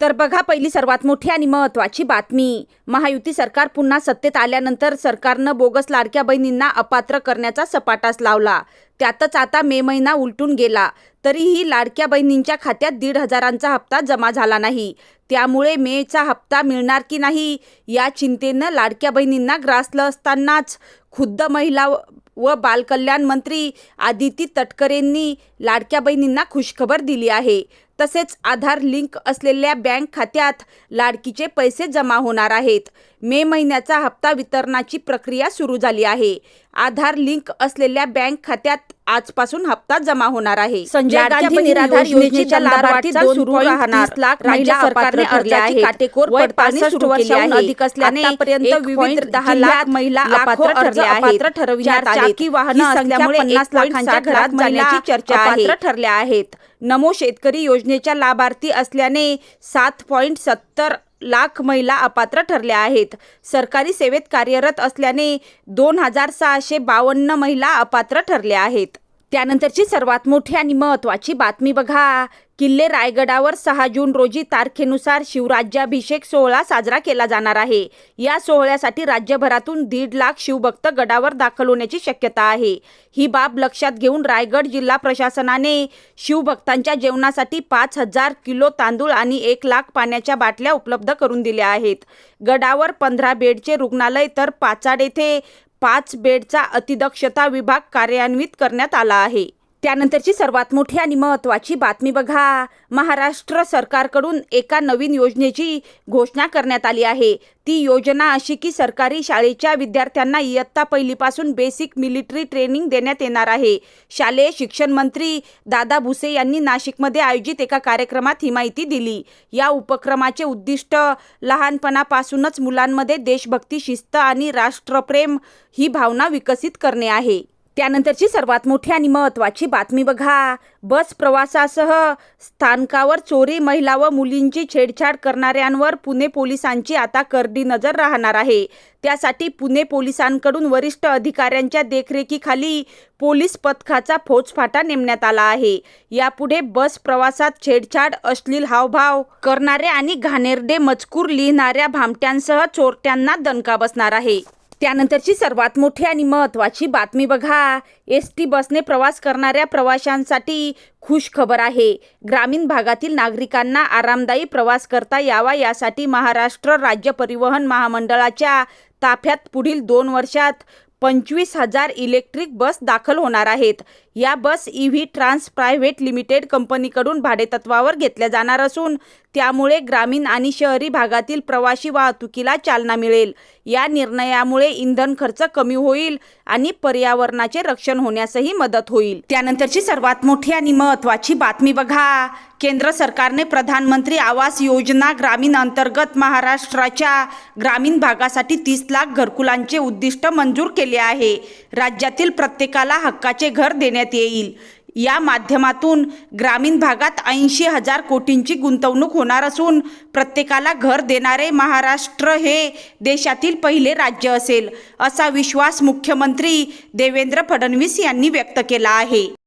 तर बघा पहिली सर्वात मोठी आणि महत्त्वाची बातमी. महायुती सरकार पुन्हा सत्तेत आल्यानंतर सरकारनं बोगस लाडक्या बहिणींना अपात्र करण्याचा सपाटास लावला. त्यातच आता मे महिना उलटून गेला. तरीही लाडक्या बहिणींच्या खात्यात दीड हजारांचा हप्ता जमा झाला नाही. त्यामुळे मेचा हप्ता मिळणार की नाही या चिंतेनं लाडक्या बहिणींना ग्रासलं असतानाच खुद्द महिला व- व बालकल्याण मंत्री आदिती तटकरेंनी लाडक्या बहिणींना खुशखबर दिली आहे. तसेच आधार लिंक असलेल्या बँक खात्यात लाडकीचे पैसे जमा होणार आहेत मे महिन्याचा हप्ता वितरणाची प्रक्रिया सुरू झाली आहे आधार लिंक असलेल्या बँक खात्यात आजपासून हप्ता जमा होणार आहे संजय गांधी निराधार योजनेची योजनेच्या लाभार्थी सुरू राहणार. लाख राज्य सरकारने अर्जाची काटेकोर पडताळणी सुरू केली आहे. अधिक असल्याने आतापर्यंत विविध दहा लाख महिला अपात्र ठरल्या आहेत ठरविण्यात आले. ही वाहनं असल्यामुळे पन्नास लाखांच्या घरात जाण्याची चर्चा आहे. अपात्र ठरल्या आहेत नमो शेतकरी योजनेच्या लाभार्थी असल्याने सात पॉईंट सत्तर लाख महिला अपात्र ठरल्या आहेत. सरकारी सेवेत कार्यरत असल्याने दोन हजार सहाशे बावन्न महिला अपात्र ठरल्या आहेत. त्यानंतरची सर्वात मोठी आणि महत्त्वाची बातमी बघा. किल्ले रायगडावर सहा जून रोजी तारखेनुसार शिवराज्याभिषेक सोहळा साजरा केला जाणार आहे. या सोहळ्यासाठी राज्यभरातून दीड लाख शिवभक्त गडावर दाखल होण्याची शक्यता आहे. ही बाब लक्षात घेऊन रायगड जिल्हा प्रशासनाने शिवभक्तांच्या जेवणासाठी पाच हजार किलो तांदूळ आणि एक लाख पाण्याच्या बाटल्या उपलब्ध करून दिल्या आहेत. गडावर पंधरा बेडचे रुग्णालय तर पाचाड येथे पाच बेडचा अतिदक्षता विभाग कार्यान्वित करण्यात आला आहे. त्यानंतरची सर्वात मोठी आणि महत्त्वाची बातमी बघा. महाराष्ट्र सरकारकडून एका नवीन योजनेची घोषणा करण्यात आली आहे. ती योजना अशी की सरकारी शाळेच्या विद्यार्थ्यांना इयत्ता पहिलीपासून बेसिक मिलिटरी ट्रेनिंग देण्यात येणार आहे. शालेय शिक्षण मंत्री दादा भुसे यांनी नाशिकमध्ये आयोजित एका कार्यक्रमात ही माहिती दिली. या उपक्रमाचे उद्दिष्ट लहानपणापासूनच मुलांमध्ये देशभक्ती शिस्त आणि राष्ट्रप्रेम ही भावना विकसित करणे आहे. त्यानंतरची सर्वात मोठी आणि महत्त्वाची बातमी बघा. बस प्रवासासह स्थानकावर चोरी महिला व मुलींची छेडछाड करणाऱ्यांवर पुणे पोलिसांची आता करडी नजर राहणार आहे. त्यासाठी पुणे पोलिसांकडून वरिष्ठ अधिकाऱ्यांच्या देखरेखीखाली पोलीस पथकाचा फौजफाटा नेमण्यात आला आहे. यापुढे बस प्रवासात छेडछाड अश्लील हावभाव करणाऱ्या आणि घाणेरडे मजकूर लिहिणाऱ्या भामट्यांसह चोरट्यांना दणका बसणार आहे. त्यानंतरची सर्वात मोठी आणि महत्त्वाची बातमी बघा. एस टी बसने प्रवास करणाऱ्या प्रवाशांसाठी खुश खबर आहे. ग्रामीण भागातील नागरिकांना आरामदायी प्रवास करता यावा यासाठी महाराष्ट्र राज्य परिवहन महामंडळाच्या ताफ्यात पुढील दोन वर्षात पंचवीस हजार इलेक्ट्रिक बस दाखल होणार आहेत. या bus E V trans private limited कंपनीकडून भाडेतत्वावर घेतल्या जाणार असून त्यामुळे ग्रामीण आणि शहरी भागातील प्रवासी वाहतुकीला चालना मिळेल. या निर्णयामुळे इंधन खर्च कमी होईल आणि पर्यावरणाचे रक्षण होण्यासही मदत होईल. त्यानंतरची सर्वात मोठी आणि महत्त्वाची बातमी बघा. केंद्र सरकारने प्रधानमंत्री आवास योजना ग्रामीण अंतर्गत महाराष्ट्राच्या ग्रामीण भागासाठी तीस लाख घरकुलांचे उद्दिष्ट मंजूर केले आहे. राज्यातील प्रत्येकाला हक्काचे घर देण्यात येईल. या माध्यमातून ग्रामीण भागात ऐंशी हजार कोटींची गुंतवणूक होणार असून प्रत्येकाला घर देणारे महाराष्ट्र हे देशातील पहिले राज्य असेल असा विश्वास मुख्यमंत्री देवेंद्र फडणवीस यांनी व्यक्त केला आहे.